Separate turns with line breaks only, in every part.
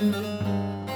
Müzik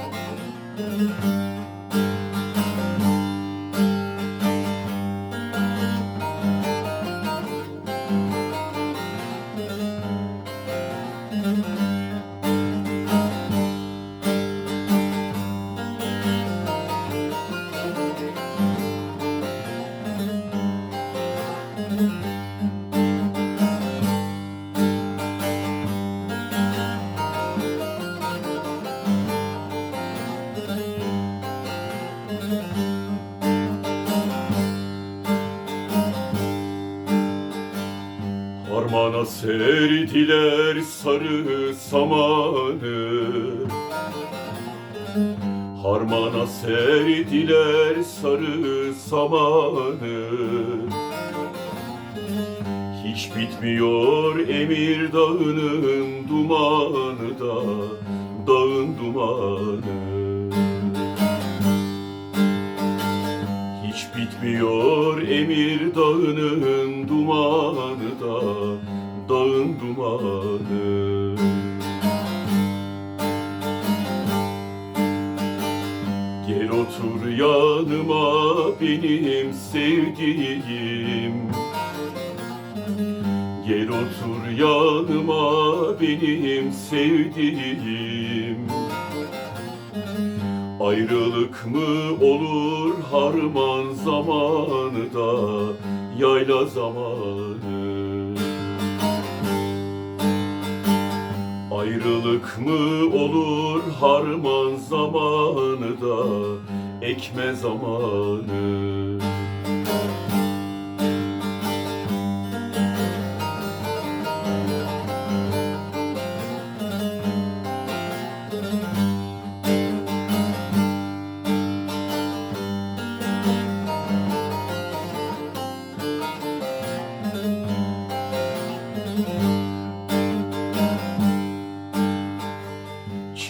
Harmana serdiler sarı samanı. Harmana serdiler sarı samanı. Hiç bitmiyor Emir Dağı'nın dumanı da Dağın dumanı bitmiyor. Emir Dağı'nın dumanı da Dağın dumanı. Gel otur yanıma benim sevdiğim. Gel otur yanıma benim sevdiğim Ayrılık mı olur harman zamanı da Yayla zamanı? Ayrılık mı olur harman zamanı da ekme zamanı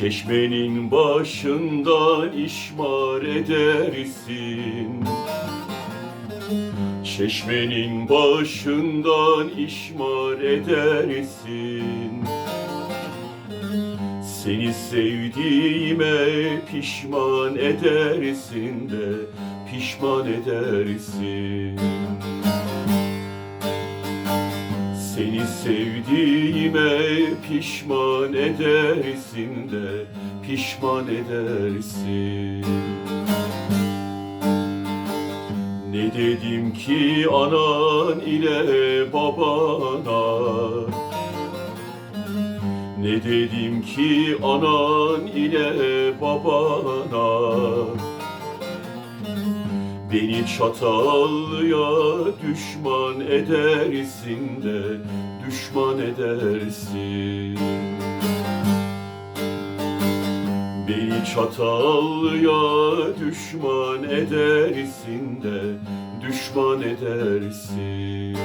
Çeşmenin başından işmar edersin. Çeşmenin başından işmar edersin. Seni sevdiğime pişman edersin de pişman edersin Seni sevdiğime pişman edersin de pişman edersin. Ne dedim ki anan ile babana? Ne dedim ki anan ile babana Beni Çatallı'ya düşman edersin de düşman edersin. Beni Çatallı'ya düşman edersin de düşman edersin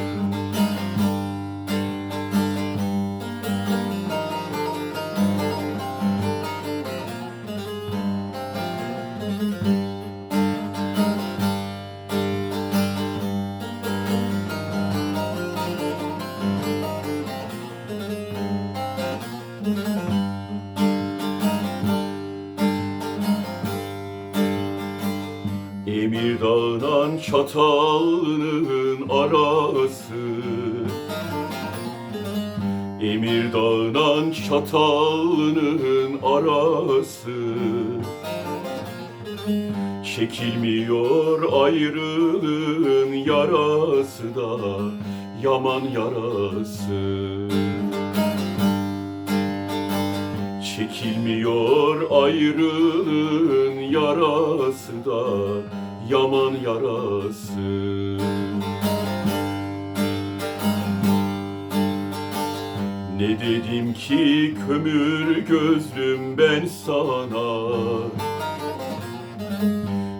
Emir Dağı'ndan Çatallı'nın arası. Emir Dağı'ndan Çatallı'nın arası. Çekilmiyor ayrılığın yarası da Yaman yarası Çekilmiyor ayrılığın yarası da yaman yarası. Ne dedim ki kömür gözlüm ben sana?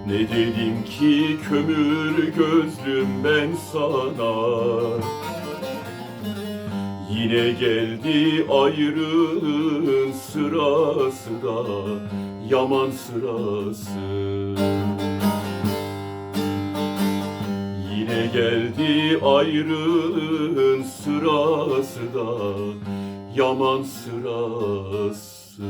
Ne dedim ki kömür gözlüm ben sana Yine geldi ayrılığın sırası da yaman sırası Yine geldi ayrılığın sırası da yaman sırası